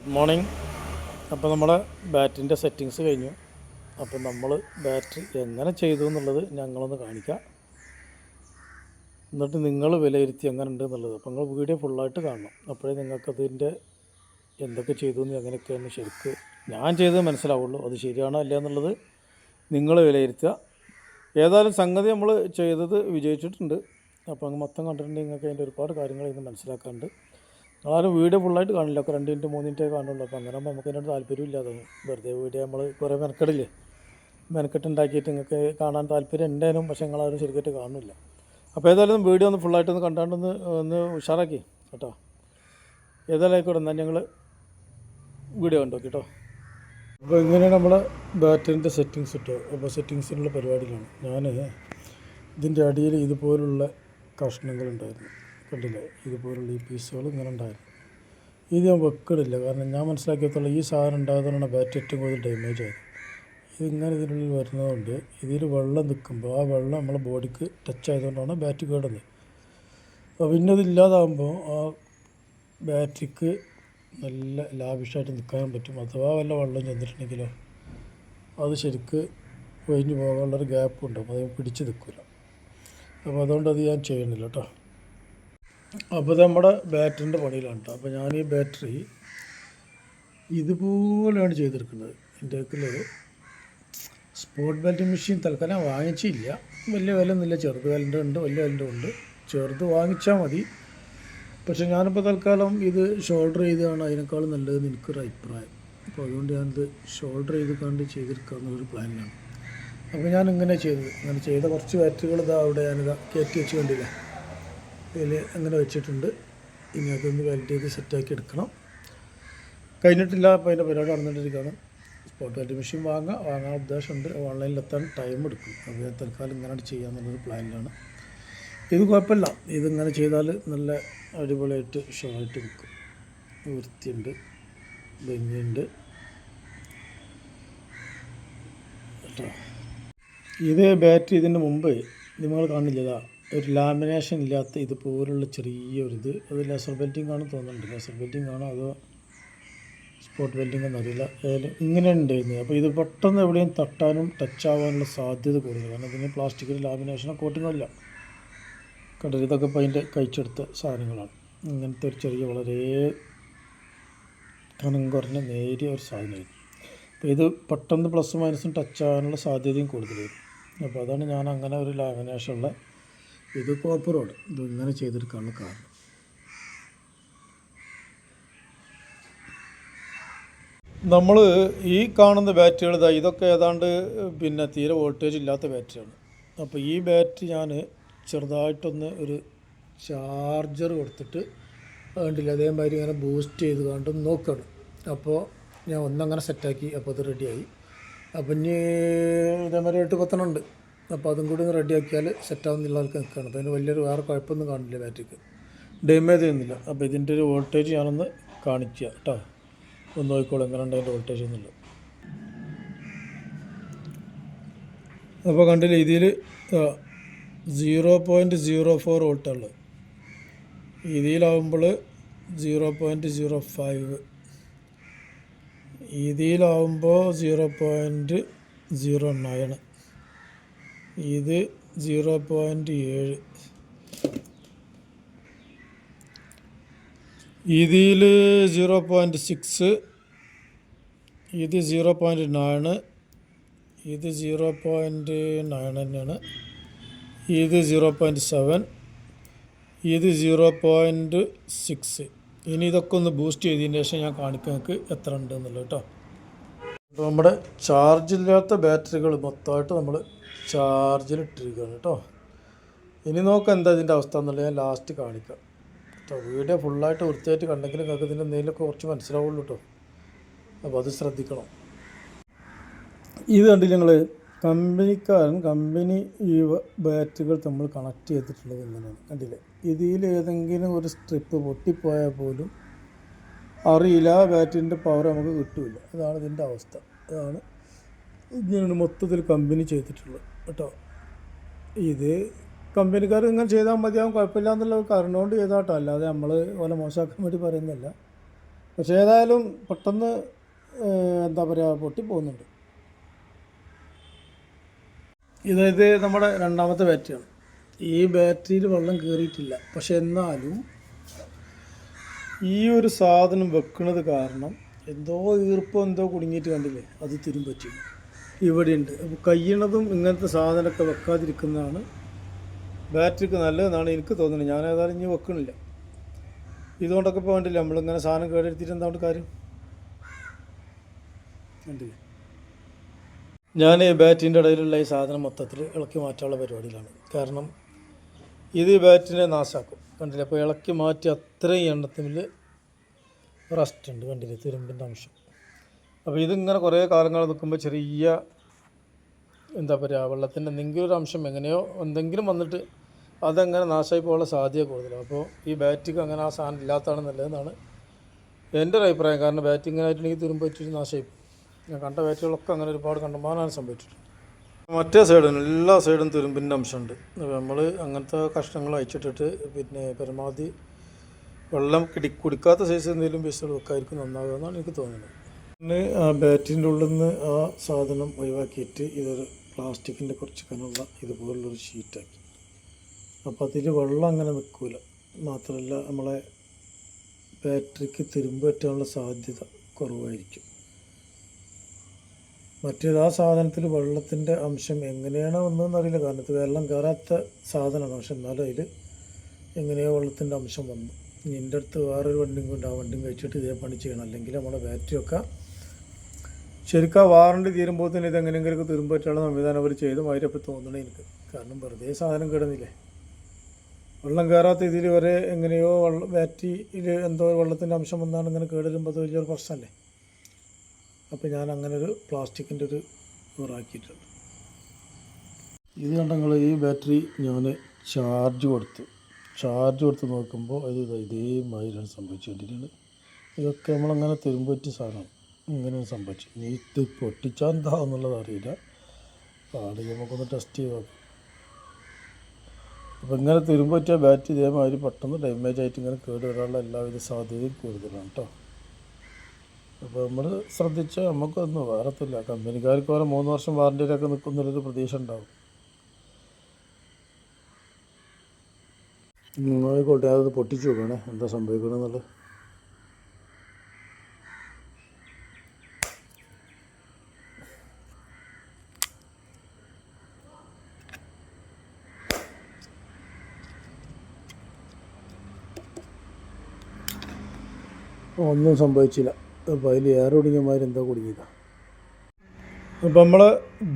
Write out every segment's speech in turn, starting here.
Good morning അപ്പോൾ നമ്മൾ ബാറ്റിന്റെ settings കഴിഞ്ഞു. അപ്പോൾ നമ്മൾ ബാറ്റ് എങ്ങനെ ചെയ്തു എന്നുള്ളത് ഞങ്ങളൊന്ന് കാണിക്കാം. എന്നിട്ട് നിങ്ങൾ വിലയിരുത്തി എങ്ങനെ ഉണ്ട് എന്നുള്ളത്. അപ്പോൾ നിങ്ങൾ വീഡിയോ ഫുള്ളായിട്ട് കാണണം. അപ്പോഴേ നിങ്ങൾക്കതിന്റെ എന്തൊക്കെ ചെയ്തു എന്ന് എങ്ങനെയൊക്കെയാണ് ശരിക്ക് ഞാൻ ചെയ്തത് മനസ്സിലാവുള്ളൂ. അത് ശരിയാണോ അല്ല എന്നുള്ളത് നിങ്ങൾ വിലയിരുത്തുക. ഏതായാലും സംഗതി നമ്മൾ ചെയ്തത് വിജയിച്ചിട്ടുണ്ട്. അപ്പോൾ അങ്ങ് മൊത്തം കണ്ടിട്ടുണ്ടെങ്കിൽ നിങ്ങൾക്ക് അതിന്റെ ഒരുപാട് കാര്യങ്ങൾ ഇന്ന് മനസ്സിലാക്കാനുണ്ട്. ആരും വീഡിയോ ഫുള്ളായിട്ട് കാണില്ല. ഒക്കെ രണ്ട് മിനിറ്റ് മൂന്ന് മിനിറ്റേ കാണുള്ളൂ അപ്പോൾ അന്നേരം നമുക്ക് അതിനോട് താല്പര്യം ഇല്ലാതെ വെറുതെ വീഡിയോ നമ്മൾ കുറേ മെനക്കെടില്ലേ? മെനക്കെട്ടുണ്ടാക്കിയിട്ട് നിങ്ങൾക്ക് കാണാൻ താല്പര്യം ഉണ്ടായാലും പക്ഷേ നിങ്ങളാരും ശരിക്കായിട്ട് കാണുന്നില്ല. അപ്പോൾ ഏതായാലും വീഡിയോ ഒന്ന് ഫുള്ളായിട്ട് ഒന്ന് കണ്ടാണ്ടൊന്ന് ഒന്ന് ഉഷാറാക്കി കേട്ടോ. ഏതായാലും ആയിക്കോട്ടെ ഞങ്ങൾ വീഡിയോ കണ്ടു കേട്ടോ. അപ്പോൾ ഇങ്ങനെയാണ് നമ്മൾ ബാറ്ററിന്റെ സെറ്റിങ്സ് ഇട്ടോ അപ്പോൾ സെറ്റിങ്സിനുള്ള പരിപാടിയിലാണ്. ഞാൻ ഇതിന്റെ അടിയിൽ ഇതുപോലുള്ള കഷ്ണങ്ങളുണ്ടായിരുന്നു. കണ്ടില്ലേ? ഇതുപോലുള്ള ഈ പീസുകൾ ഇങ്ങനെ ഉണ്ടായിരുന്നു. ഇത് ഞാൻ വെക്കണില്ല. കാരണം ഞാൻ മനസ്സിലാക്കിയത്തോളം ഈ സാധനം ഉണ്ടായതുകൊണ്ടാണ് ബാറ്റ് ഏറ്റവും കൂടുതൽ ഡാമേജ് ആയത്. ഇതിങ്ങനെ ഇതിനുള്ളിൽ വരുന്നതുകൊണ്ട് ഇതിൽ വെള്ളം നിൽക്കുമ്പോൾ ആ വെള്ളം നമ്മളെ ബോഡിക്ക് ടച്ച് ആയതുകൊണ്ടാണ് ബാറ്റ് കേടുന്നത്. അപ്പോൾ പിന്നെ അതില്ലാതാകുമ്പോൾ ആ ബാറ്ററിക്ക് നല്ല ലാവിഷായിട്ട് നിൽക്കാനും പറ്റും. അഥവാ വല്ല വെള്ളം ചെന്നിട്ടുണ്ടെങ്കിലോ അത് ശരിക്ക് ഒഴിഞ്ഞു പോകാനുള്ളൊരു ഗ്യാപ്പ് ഉണ്ടാകും അത് പിടിച്ച് നിൽക്കില്ല. അപ്പോൾ അതുകൊണ്ട് അത് ഞാൻ ചെയ്യണില്ല കേട്ടോ. അപ്പോൾ നമ്മുടെ ബാറ്ററിന്റെ പണിയിലാണ് കേട്ടോ അപ്പോൾ ഞാൻ ഈ ബാറ്ററി ഇതുപോലെയാണ് ചെയ്തെടുക്കുന്നത്. എന്റെ ഒരു സ്പോർട്ട് ബാറ്റ് മെഷീൻ തൽക്കാലം വാങ്ങിച്ചില്ല. വലിയ വില ഒന്നുമില്ല ചെറുത് വിലന്റെ ഉണ്ട് വലിയ വിലന്റെ ഉണ്ട്. ചെറുത് വാങ്ങിച്ചാൽ മതി. പക്ഷെ ഞാനിപ്പോൾ തൽക്കാലം ഇത് ഷോൾഡർ ചെയ്താണ് അതിനേക്കാളും നല്ലതെന്ന് എനിക്കൊരു അഭിപ്രായം. അപ്പോൾ അതുകൊണ്ട് ഞാനിത് ഷോൾഡർ ചെയ്ത് കണ്ട് ചെയ്തെടുക്കാമെന്നൊരു പ്ലാനിലാണ്. അപ്പോൾ ഞാൻ ഇങ്ങനെ ചെയ്തത്. ഞാൻ ചെയ്ത കുറച്ച് ബാറ്ററികൾ ഇതാ അവിടെ ഞാനിതാ കയറ്റി വെച്ച് കണ്ടില്ല? ഇതിൽ അങ്ങനെ വെച്ചിട്ടുണ്ട്. ഇനി അതൊന്ന് വെൽഡ് ചെയ്ത് സെറ്റാക്കി എടുക്കണം. കഴിഞ്ഞിട്ടില്ല അപ്പോൾ അതിന്റെ പരിപാടി നടന്നിട്ടിരിക്കുകയാണ്. സ്പോട്ട് വെൽഡ് മെഷീൻ വാങ്ങാം വാങ്ങാൻ ഉദ്ദേശമുണ്ട്. ഓൺലൈനിലെത്താൻ ടൈം എടുക്കും. ഞാൻ തൽക്കാലം ഇങ്ങനെ ചെയ്യാമെന്നുള്ളൊരു പ്ലാനിലാണ് ഇത് കുഴപ്പമില്ല. ഇതിങ്ങനെ ചെയ്താൽ നല്ല അടിപൊളിയായിട്ട് ഷോയിട്ട് നിൽക്കും. വൃത്തിയുണ്ട് ഭംഗിയുണ്ട്. കേട്ടോ? ഇത് ബാറ്ററി ഇതിന് മുമ്പ് നിങ്ങൾ കാണില്ലതാ ഒരു ലാമിനേഷൻ ഇല്ലാത്ത ഇതുപോലുള്ള ചെറിയൊരിത്. അത് ലെസർ ബെൽറ്റിംഗ് ആണ് തോന്നുന്നുണ്ട്. ലെസർ ബെൽറ്റിംഗ് ആണോ അതോ സ്പോട്ട് വെൽഡിംഗ് എന്നറിയില്ല ഏതായാലും ഇങ്ങനെ ഉണ്ടായിരുന്നത് അപ്പോൾ ഇത് പെട്ടെന്ന് എവിടെയും തട്ടാനും ടച്ച് ആവാനുള്ള സാധ്യത കൂടുതൽ കാരണം ഇതിന് പ്ലാസ്റ്റിക്കിൽ ലാമിനേഷനോ കോട്ടിങ്ങോ ഇല്ല കണ്ടത് ഇതൊക്കെ ഇപ്പോൾ അതിന്റെ കഴിച്ചെടുത്ത സാധനങ്ങളാണ്. ഇങ്ങനത്തെ ഒരു ചെറിയ വളരെ കനം കുറഞ്ഞ നേരിയ ഒരു സാധനമായിരുന്നു. അപ്പോൾ ഇത് പെട്ടെന്ന് പ്ലസ് മൈനസും ടച്ച് ആവാനുള്ള സാധ്യതയും കൂടുതലായിരുന്നു. അപ്പോൾ അതാണ് ഞാൻ അങ്ങനെ ഒരു ലാമിനേഷനുള്ള ഇത് കോപ്പറോട് ഇത് ഇങ്ങനെ ചെയ്തെടുക്കാനുള്ള കാരണം. നമ്മൾ ഈ കാണുന്ന ബാറ്ററികൾ ഇതാ ഇതൊക്കെ ഏതാണ്ട് പിന്നെ തീരെ വോൾട്ടേജ് ഇല്ലാത്ത ബാറ്ററിയാണ് അപ്പോൾ ഈ ബാറ്ററി ഞാൻ ചെറുതായിട്ടൊന്ന് ഒരു ചാർജർ കൊടുത്തിട്ട് വേണ്ടില്ല അതേമാതിരി ഇങ്ങനെ ബൂസ്റ്റ് ചെയ്ത് കണ്ട് നോക്കണം. അപ്പോൾ ഞാൻ ഒന്നങ്ങനെ സെറ്റാക്കി അപ്പോൾ അത് റെഡിയായി അപ്പം ഇനി ഇതേമാതിരി എട്ട് പത്തണുണ്ട് അപ്പോൾ അതും കൂടി ഒന്ന് റെഡിയാക്കിയാൽ സെറ്റാവുന്നുള്ളവർക്ക് നിൽക്കുകയാണ്. അപ്പോൾ അതിന് വലിയൊരു വേറെ കുഴപ്പമൊന്നും കാണില്ല ബാറ്ററിക്ക്. ഡാമേജ് ചെയ്യുന്നില്ല. അപ്പോൾ ഇതിന്റെ ഒരു വോൾട്ടേജ് ഞാനൊന്ന് കാണിക്കുക കേട്ടോ. ഒന്ന് നോക്കിക്കോളൂ എങ്ങനെ ഉണ്ട് അതിന്റെ വോൾട്ടേജ് ഒന്നുമില്ല അപ്പോൾ കണ്ടില്ല ഇതിൽ സീറോ പോയിന്റ് സീറോ ഫോർ വോൾട്ടുള്ളത് ഇതിലാവുമ്പോൾ സീറോ പോയിന്റ് സീറോ ഫൈവ് ഇതിലാവുമ്പോൾ സീറോ പോയിന്റ് സീറോ നയൻ ഇത് സീറോ പോയിന്റ് ഏഴ്. ഇതിൽ സീറോ പോയിന്റ് സിക്സ് ഇത് സീറോ പോയിന്റ് നയന് ഇത് സീറോ പോയിന്റ് നയൻ തന്നെയാണ്. ഇത് സീറോ പോയിന്റ് സെവൻ ഇത് സീറോ പോയിന്റ് സിക്സ് ഇനി ഇതൊക്കെ ഒന്ന് ബൂസ്റ്റ് ചെയ്തതിന് ശേഷം ഞാൻ കാണിക്കാം നിങ്ങൾക്ക് എത്ര ഉണ്ട് എന്നുള്ളത് കേട്ടോ. നമ്മുടെ ചാർജില്ലാത്ത ബാറ്ററികൾ മൊത്തമായിട്ട് നമ്മൾ ചാർജിലിട്ടിരിക്കുകയാണ് കേട്ടോ ഇനി നോക്കാം എന്താ ഇതിന്റെ അവസ്ഥ എന്നുള്ളത് ഞാൻ ലാസ്റ്റ് കാണിക്കാം. കേട്ടോ വീഡിയോ ഫുള്ളായിട്ട് വൃത്തിയായിട്ട് കണ്ടെങ്കിൽ നിങ്ങൾക്ക് ഇതിന്റെ എന്തെങ്കിലുമൊക്കെ കുറച്ച് മനസ്സിലാവുള്ളൂ കേട്ടോ അപ്പോൾ അത് ശ്രദ്ധിക്കണം. ഇത് കണ്ടില്ല ഞങ്ങൾ കമ്പനിക്കാരൻ കമ്പനി ഈ ബാറ്ററികൾ നമ്മൾ കണക്ട് ചെയ്തിട്ടുള്ളത് എങ്ങനെയാണ്? കണ്ടില്ലേ? ഇതിൽ ഏതെങ്കിലും ഒരു സ്ട്രിപ്പ് പൊട്ടിപ്പോയാൽ പോലും അറിയില്ല ബാറ്ററിന്റെ പവർ നമുക്ക് കിട്ടില്ല. അതാണ് ഇതിന്റെ അവസ്ഥ. അതാണ് ഇങ്ങനെയാണ് മൊത്തത്തിൽ കമ്പനി ചെയ്തിട്ടുള്ളത്. കേട്ടോ. ഇത് കമ്പനിക്കാർ ഇങ്ങനെ ചെയ്താൽ മതിയാവും കുഴപ്പമില്ല എന്നുള്ള കാരണം കൊണ്ട് ചെയ്താട്ടോ. അല്ലാതെ നമ്മൾ ഓല മോശമാക്കാൻ വേണ്ടി പറയുന്നില്ല പക്ഷേ ഏതായാലും പെട്ടെന്ന് എന്താ പറയുക പൊട്ടി പോകുന്നുണ്ട് ഇതായത് നമ്മുടെ രണ്ടാമത്തെ ബാറ്ററിയാണ്. ഈ ബാറ്ററിയിൽ വെള്ളം കയറിയിട്ടില്ല പക്ഷെ എന്നാലും ഈ ഒരു സാധനം വെക്കുന്നത് കാരണം എന്തോ ഈർപ്പം എന്തോ കുടുങ്ങിയിട്ട് കണ്ടില്ലേ? അത് തിരുമ്പറ്റി ഇവിടെയുണ്ട്. ഉണ്ട് കഴിയണതും ഇങ്ങനത്തെ സാധനമൊക്കെ വെക്കാതിരിക്കുന്നതാണ് ബാറ്ററിക്ക് നല്ലതെന്നാണ് എനിക്ക് തോന്നുന്നത്. ഞാൻ ഏതായാലും ഇനി വെക്കണില്ല. ഇതുകൊണ്ടൊക്കെ ഇപ്പോൾ വേണ്ടില്ല നമ്മളിങ്ങനെ സാധനം കേടെടുത്തിട്ട് എന്താണ് കാര്യം? കണ്ടില്ലേ? ഞാൻ ഈ ബാറ്റിന്റെ ഇടയിലുള്ള ഈ സാധനം മൊത്തത്തിൽ ഇളക്കി മാറ്റാനുള്ള പരിപാടിയിലാണ്. കാരണം ഇത് ഈ ബാറ്റിനെ നാശാക്കും. കണ്ടില്ലേ? അപ്പോൾ ഇളക്കി മാറ്റി അത്രയും എണ്ണത്തിൽ റസ്റ്റ് ഉണ്ട് കണ്ടില്ലേ? തുരുമ്പിന്റെ അംശം. അപ്പോൾ ഇതിങ്ങനെ കുറേ കാലങ്ങൾ നിൽക്കുമ്പോൾ ചെറിയ എന്താ പറയുക വെള്ളത്തിന്റെ എന്തെങ്കിലും ഒരു അംശം എങ്ങനെയോ എന്തെങ്കിലും വന്നിട്ട് അതങ്ങനെ നാശമായി പോകാനുള്ള സാധ്യത കൂടുതലാണ് അപ്പോൾ ഈ ബാറ്റിക്ക് അങ്ങനെ ആ സാധനം ഇല്ലാത്തതാണ് നല്ലതെന്നാണ് എന്റെ ഒരു അഭിപ്രായം. കാരണം ബാറ്റിംഗ് ആയിട്ടുണ്ടെങ്കിൽ തുരുമ്പ് വെച്ചിട്ട് നാശമായി. ഞാൻ കണ്ട ബാറ്റുകളൊക്കെ അങ്ങനെ ഒരുപാട് കണ്ടമാനാണ് സംഭവിച്ചിട്ടുണ്ട് മറ്റേ സൈഡും എല്ലാ സൈഡും തുരുമ്പിന്റെ അംശമുണ്ട്. നമ്മൾ അങ്ങനത്തെ കഷ്ണങ്ങൾ അയച്ചിട്ടിട്ട് പിന്നെ പരമാവധി വെള്ളം കിടി കുടിക്കാത്ത സൈസ് എന്തെങ്കിലും പീസുകൾ വെക്കായിരിക്കും നന്നാവുക എന്നാണ് എനിക്ക് തോന്നുന്നത്. ആ ബാറ്റിന്റെ ഉള്ളിൽ നിന്ന് ആ സാധനം ഒഴിവാക്കിയിട്ട് ഇതൊരു പ്ലാസ്റ്റിക്കിന്റെ കുറച്ച് കനുള്ള ഇതുപോലുള്ളൊരു ഷീറ്റാക്കി. അപ്പോൾ അതിൽ വെള്ളം അങ്ങനെ നിൽക്കില്ല മാത്രമല്ല നമ്മളെ ബാറ്ററിക്ക് തിരുമ്പ് പറ്റാനുള്ള സാധ്യത കുറവായിരിക്കും. മറ്റേത് ആ സാധനത്തിൽ വെള്ളത്തിന്റെ അംശം എങ്ങനെയാണ് വന്നതെന്ന് അറിയില്ല. കാരണം ഇത് വെള്ളം കയറാത്ത സാധനമാണ്. പക്ഷെ എന്നാലും അതിൽ എങ്ങനെയോ വെള്ളത്തിന്റെ അംശം വന്നു. ഇനി എന്റെ അടുത്ത് വേറൊരു വണ്ടിയും കൊണ്ട് ആ വണ്ടിയും കഴിച്ചിട്ട് ഇതേ പണി ചെയ്യണം. അല്ലെങ്കിൽ നമ്മളെ ബാറ്ററിയൊക്കെ ശരിക്കും ആ വാറണ്ടി തീരുമ്പോൾ തന്നെ ഇത് എങ്ങനെയെങ്കിലും തുരുമ്പ് പറ്റാനുള്ള സംവിധാനം അവർ ചെയ്ത്. മാതിരിയപ്പോൾ തോന്നണേ എനിക്ക്. കാരണം വെറുതെ സാധനം കിടന്നില്ലേ? വെള്ളം കയറാത്ത ഇതിൽ വരെ എങ്ങനെയോ വെള്ളം ബാറ്ററിയിൽ എന്തോ വെള്ളത്തിന്റെ അംശം വന്നാണ് ഇങ്ങനെ കേടുവരുമ്പോൾ അത് വലിയൊരു പ്രശ്നമല്ലേ? അപ്പോൾ ഞാൻ അങ്ങനെ ഒരു പ്ലാസ്റ്റിക്കിന്റെ ഒരു ഇറാക്കിയിട്ടുണ്ട് ഇത് കണ്ടങ്ങൾ ഈ ബാറ്ററി ഞാൻ ചാർജ് കൊടുത്തു. ചാർജ് കൊടുത്ത് നോക്കുമ്പോൾ അത് ഇതേ ഇതേമാതിരിയാണ് സംഭവിച്ചുകൊണ്ടിരിക്കുന്നത് ഇതൊക്കെ നമ്മളങ്ങനെ തുരുമ്പറ്റി സാധനമാണ്. ഇങ്ങനെ സംഭവിച്ചു. ഇനി പൊട്ടിച്ചാൽ എന്താ എന്നുള്ളത് അറിയില്ല. പാടി നമുക്കൊന്ന് ടെസ്റ്റ് ചെയ്ത് നോക്കാം. അപ്പോൾ ഇങ്ങനെ തുരുമ്പറ്റിയ ബാറ്റ് ഇതേമാതിരി പെട്ടെന്ന് ഡാമേജ് ആയിട്ട് ഇങ്ങനെ കേട് വരാനുള്ള എല്ലാവിധ സാധ്യതയും കൂടുതലാണ് കേട്ടോ അപ്പോൾ നമ്മൾ ശ്രദ്ധിച്ചാൽ നമുക്കൊന്നും വേറത്തില്ല. കമ്പനിക്കാർക്ക് വരെ മൂന്ന് വർഷം വാറണ്ടിയിലൊക്കെ നിൽക്കുന്നൊരു പ്രതീക്ഷ ഉണ്ടാവും. ആയിക്കോട്ടെ അതൊന്ന് പൊട്ടിച്ചു നോക്കണേ എന്താ സംഭവിക്കണമെന്നുള്ളത് ഒന്നും സംഭവിച്ചില്ല. അപ്പോൾ അതിൽ എയർ ഒടുങ്ങിയമാതിരി എന്താ കുടുങ്ങിയതാണ് അപ്പോൾ നമ്മൾ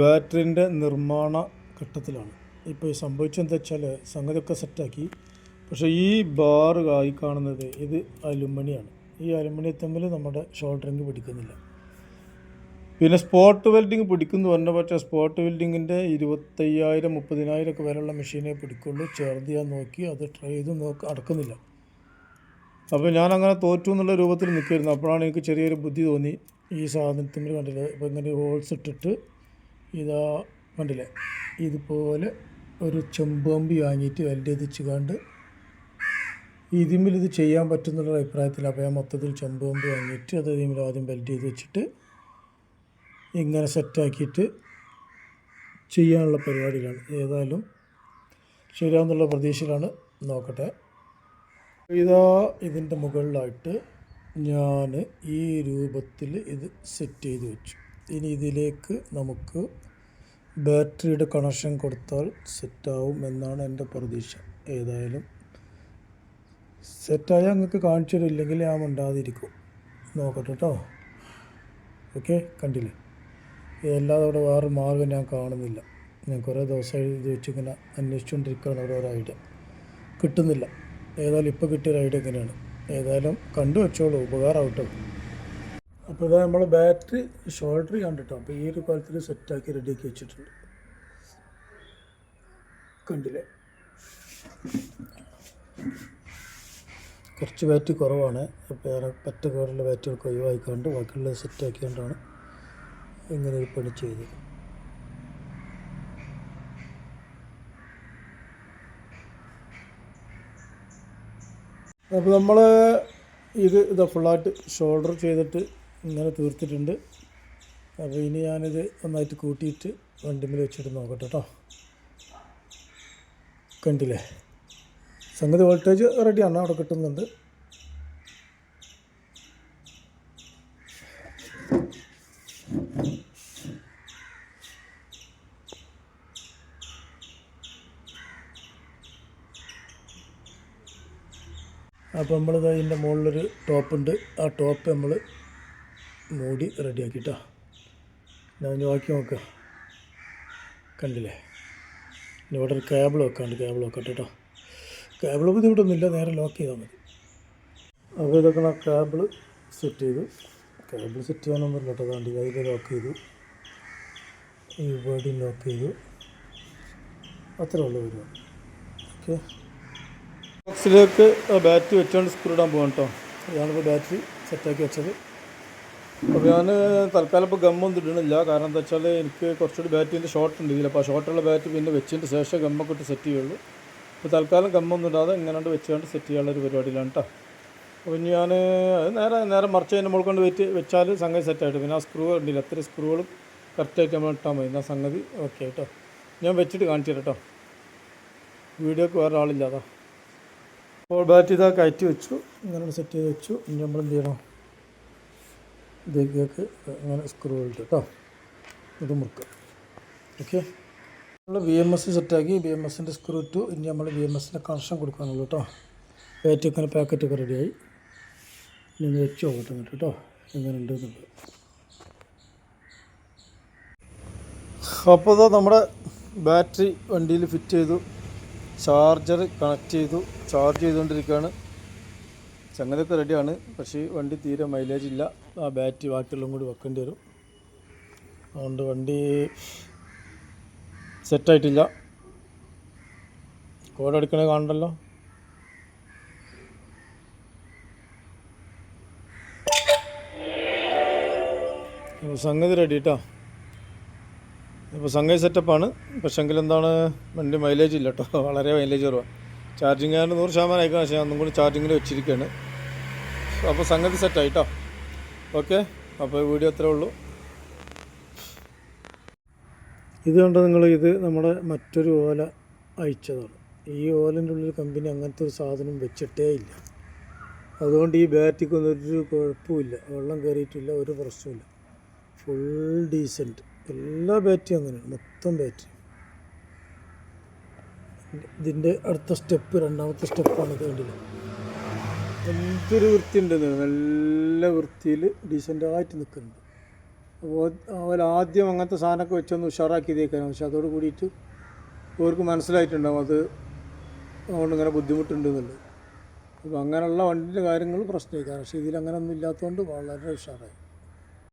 ബാറ്ററിന്റെ നിർമ്മാണ ഘട്ടത്തിലാണ്. ഇപ്പോൾ ഈ സംഭവിച്ചെന്താ വെച്ചാൽ സംഗതിയൊക്കെ സെറ്റാക്കി പക്ഷേ ഈ ബാർ ആയി കാണുന്നത് ഇത് അലുമിനിയാണ്. ഈ അലുമിനിയം തമ്മിൽ നമ്മുടെ ഷോൾഡറിങ് പിടിക്കുന്നില്ല. പിന്നെ സ്പോട്ട് വെൽഡിങ് പിടിക്കുന്നു പറഞ്ഞ പക്ഷേ സ്പോട്ട് വെൽഡിങ്ങിന്റെ ഇരുപത്തയ്യായിരം മുപ്പതിനായിരം ഒക്കെ വരെയുള്ള മെഷീനെ പിടിക്കുള്ളൂ. ചേർത്ത് ഞാൻ നോക്കി അത് ട്രൈ ചെയ്ത് നോക്കി അടക്കുന്നില്ല. അപ്പോൾ ഞാൻ അങ്ങനെ തോറ്റു എന്നുള്ള രൂപത്തിൽ നിൽക്കായിരുന്നു അപ്പോഴാണ് എനിക്ക് ചെറിയൊരു ബുദ്ധി തോന്നി ഈ സാധനത്തിൽ കണ്ടില്ലേ? ഇപ്പോൾ ഇങ്ങനെ ഹോൾസ് ഇട്ടിട്ട് ഇതാ കണ്ടില്ലേ? ഇതുപോലെ ഒരു ചെമ്പമ്പി വാങ്ങിയിട്ട് വലിയതിച്ച് കണ്ട് ഇതിമിൽ ഇത് ചെയ്യാൻ പറ്റുന്നുള്ള അഭിപ്രായത്തിൽ അപ്പോൾ ഞാൻ മൊത്തത്തിൽ ചെമ്പമ്പി വാങ്ങിയിട്ട് അത് ഇതിമിൽ ആദ്യം വെൽഡ് ചെയ്ത് വെച്ചിട്ട് ഇങ്ങനെ സെറ്റാക്കിയിട്ട് ചെയ്യാനുള്ള പരിപാടിയിലാണ് ഏതായാലും ശരിയാണെന്നുള്ള പ്രതീക്ഷയിലാണ്. നോക്കട്ടെ. ഇതാ ഇതിന്റെ മുകളിലായിട്ട് ഞാൻ ഈ രൂപത്തിൽ ഇത് സെറ്റ് ചെയ്ത് വെച്ചു. ഇനി ഇതിലേക്ക് നമുക്ക് ബാറ്ററിയുടെ കണക്ഷൻ കൊടുത്താൽ സെറ്റാവും എന്നാണ് എന്റെ പ്രതീക്ഷ. ഏതായാലും സെറ്റായാൽ നിങ്ങൾക്ക് കാണിച്ചു തരില്ലെങ്കിൽ ഞാൻ ഉണ്ടാതിരിക്കും നോക്കട്ടെ കേട്ടോ ഓക്കെ കണ്ടില്ലേ? ഇതല്ലാതെ അവിടെ വേറെ മാർഗം ഞാൻ കാണുന്നില്ല. ഞാൻ കുറേ ദിവസമായി ഇത് വെച്ചിങ്ങനെ അന്വേഷിച്ചുകൊണ്ടിരിക്കുകയാണ് ഓരോരോ ഐഡിയ. കിട്ടുന്നില്ല. ഏതായാലും ഇപ്പോൾ കിട്ടിയൊരു ഐഡിയ എങ്ങനെയാണ് ഏതായാലും കണ്ടു വെച്ചോളൂ ഉപകാരമാവട്ടോ അപ്പോൾ ഇതാ നമ്മൾ ബാറ്ററി ഷോൾഡർ കണ്ടിട്ടോ? അപ്പോൾ ഈ ഒരു കാലത്തിൽ സെറ്റാക്കി റെഡിയാക്കി വെച്ചിട്ടുണ്ട്. കണ്ടില്ലേ? കുറച്ച് ബാറ്ററി കുറവാണ്. അപ്പോൾ വേറെ പറ്റ കയറുള്ള ബാറ്ററിയൊക്കെ ഒഴിവാക്കിക്കൊണ്ട് ബാക്കിയുള്ളത് സെറ്റാക്കിക്കൊണ്ടാണ് ഇങ്ങനെ ഒരു പണി ചെയ്തത്. അപ്പോൾ നമ്മൾ ഇത് ഇതാ ഫുള്ളായിട്ട് ഷോൾഡർ ചെയ്തിട്ട് ഇങ്ങനെ തീർത്തിട്ടുണ്ട്. അപ്പോൾ ഇനി ഞാനിത് ഒന്നായിട്ട് കൂട്ടിയിട്ട് വണ്ടിമേൽ വെച്ചിട്ട് നോക്കട്ടെ കേട്ടോ. കണ്ടില്ലേ? സംഗതി വോൾട്ടേജ് റെഡിയാണ് അവിടെ കിട്ടുന്നുണ്ട്. അപ്പോൾ നമ്മൾ അതിന്റെ മുകളിലൊരു ടോപ്പുണ്ട്. ആ ടോപ്പ് നമ്മൾ മൂടി റെഡിയാക്കിട്ടോ ഞാൻ ബാക്കി നോക്കുക കണ്ടില്ലേ? ഇവിടെ ഒരു കേബിൾ വെക്കാണ്ട് കേബിൾ വെക്കട്ടെ കേട്ടോ കേബിൾ ബുദ്ധിമുട്ടൊന്നുമില്ല. നേരെ ലോക്ക് ചെയ്താൽ മതി. അപ്പോൾ ഇതൊക്കെ ആ കേബിൾ സെറ്റ് ചെയ്തു. കേബിൾ സെറ്റ് ചെയ്യാനൊന്നും കേട്ടോ അതാണ്ട് അതിൽ ലോക്ക് ചെയ്തു. ഈ ബോഡി ലോക്ക് ചെയ്തു. അത്രേ ഉള്ളൂ പരിപാടി. ഓക്കെ ബോക്സിലേക്ക് ബാറ്ററി വെച്ചുകൊണ്ട് സ്ക്രൂ ഇടാൻ പോകാം കേട്ടോ ഇതാണിപ്പോൾ ബാറ്ററി സെറ്റാക്കി വെച്ചത്. അപ്പോൾ ഞാൻ തൽക്കാലം ഇപ്പോൾ ഗമ്മൊന്നും ഇടണില്ല കാരണം എന്താ വെച്ചാൽ എനിക്ക് കുറച്ചുകൂടി ബാറ്ററിന്റെ ഷോർട്ട് ഉണ്ട് ഇതിൽ അപ്പോൾ ആ ഷോർട്ടുള്ള ബാറ്ററി പിന്നെ വെച്ചിട്ട് ശേഷം ഗമ്മൊക്കെ ഇട്ട് സെറ്റ് ചെയ്യുള്ളൂ. അപ്പോൾ തൽക്കാലം ഗമ്മൊന്നും ഇടാതെ ഇങ്ങനെ വെച്ചുകൊണ്ട് സെറ്റ് ചെയ്യാനുള്ള ഒരു പരിപാടിയിലാണ് കേട്ടോ അപ്പോൾ ഞാൻ നേരെ നേരെ മറിച്ച് അതിന്റെ മുകളിൽ കൊണ്ട് വെച്ച് വെച്ചാൽ സംഗതി സെറ്റായിട്ട് പിന്നെ ആ സ്ക്രൂ ഉണ്ടല്ലോ അത്ര സ്ക്രൂകളും കറക്റ്റായിട്ട് നമ്മൾ ഇട്ടാൽ മതി. എന്നാൽ സംഗതി ഓക്കെ കേട്ടോ ഞാൻ വെച്ചിട്ട് കാണിച്ചു തരാം കേട്ടോ വീഡിയോക്ക് വേറെ ആളില്ലാതാ അപ്പോൾ ബാറ്റ് ഇതാ കയറ്റി വെച്ചു. ഇങ്ങനെ സെറ്റ് ചെയ്ത് വെച്ചു. ഇനി നമ്മൾ എന്ത് ചെയ്യണം? ഇതിലേക്ക് ഇങ്ങനെ സ്ക്രൂ ഇട്ട് കേട്ടോ ഇത് മുറുക്കുക ഓക്കെ നമ്മൾ ബി എം എസ് സെറ്റാക്കി ബി എം എസിന്റെ സ്ക്രൂ ഇട്ടു. ഇനി നമ്മൾ ബി എം എസിന്റെ കണക്ഷൻ കൊടുക്കാനുള്ളൂ കേട്ടോ ഇങ്ങനെ പാക്കറ്റൊക്കെ റെഡിയായി ഇനി ഒന്ന് വെച്ച് നോക്കട്ടെ കേട്ടോ എങ്ങനെ ഉണ്ട് എന്നുള്ളത്. അപ്പോൾ നമ്മുടെ ബാറ്ററി വണ്ടിയിൽ ഫിറ്റ് ചെയ്തു. ചാർജർ കണക്ട് ചെയ്തു ചാർജ് ചെയ്തുകൊണ്ടിരിക്കുകയാണ്. ചങ്ങലൊക്കെ റെഡിയാണ്. പക്ഷേ വണ്ടി തീരെ മൈലേജ് ഇല്ല. ആ ബാറ്ററി ബാക്കിയുള്ളതും കൂടി വെക്കേണ്ടി വരും. അതുകൊണ്ട് വണ്ടി സെറ്റായിട്ടില്ല കോഡ് അടിക്കണേ കാണണ്ടല്ലോ. സംഗതി റെഡി കേട്ടോ ഇപ്പോൾ സംഗതി സെറ്റപ്പാണ് പക്ഷെങ്കിൽ എന്താണ് വണ്ടി മൈലേജ് ഇല്ല കേട്ടോ വളരെ മൈലേജ് കുറവാണ് ചാർജിങ് ആയിട്ട് നൂറ് ശതമാനം അയക്കാം പക്ഷേ ഒന്നും കൂടി ചാർജിങ്ങിൽ വെച്ചിരിക്കുകയാണ് അപ്പോൾ സംഗതി സെറ്റായി കേട്ടോ ഓക്കെ അപ്പോൾ വീഡിയോ അത്രേ ഉള്ളൂ. ഇത് കണ്ടോ നിങ്ങൾ ഇത് നമ്മുടെ മറ്റൊരു ഓല അയച്ചതാണ്. ഈ ഓലന്റെ ഉള്ളിൽ കമ്പനി അങ്ങനത്തെ ഒരു സാധനം വെച്ചിട്ടേ ഇല്ല. അതുകൊണ്ട് ഈ ബാറ്ററിക്കൊന്നും ഒരു കുഴപ്പമില്ല വെള്ളം കയറിയിട്ടില്ല ഒരു പ്രശ്നമില്ല ഫുൾ ഡീസന്റ് എല്ലാ ബാറ്ററിയും അങ്ങനെയാണ് മൊത്തം ബാറ്ററി. ഇതിന്റെ അടുത്ത സ്റ്റെപ്പ് രണ്ടാമത്തെ സ്റ്റെപ്പാണ് കണ്ടില്ല? എന്തൊരു വൃത്തി ഉണ്ടെന്ന് നല്ല വൃത്തിയിൽ ഡീസന്റായിട്ട് നിൽക്കുന്നുണ്ട്. അപ്പോൾ അവർ ആദ്യം അങ്ങനത്തെ സാധനമൊക്കെ വെച്ചൊന്ന് ഉഷാറാക്കി ഇതേക്കാനും പക്ഷെ അതോട് കൂടിയിട്ട് അവർക്ക് മനസ്സിലായിട്ടുണ്ടാവും അത് അതുകൊണ്ട് ഇങ്ങനെ ബുദ്ധിമുട്ടുണ്ടെന്നുള്ളത് അപ്പോൾ അങ്ങനെയുള്ള വണ്ടിന്റെ കാര്യങ്ങൾ പ്രശ്നമില്ല പക്ഷേ അങ്ങനെ ഇല്ലാത്തതുകൊണ്ട് വളരെ ഉഷാറായി.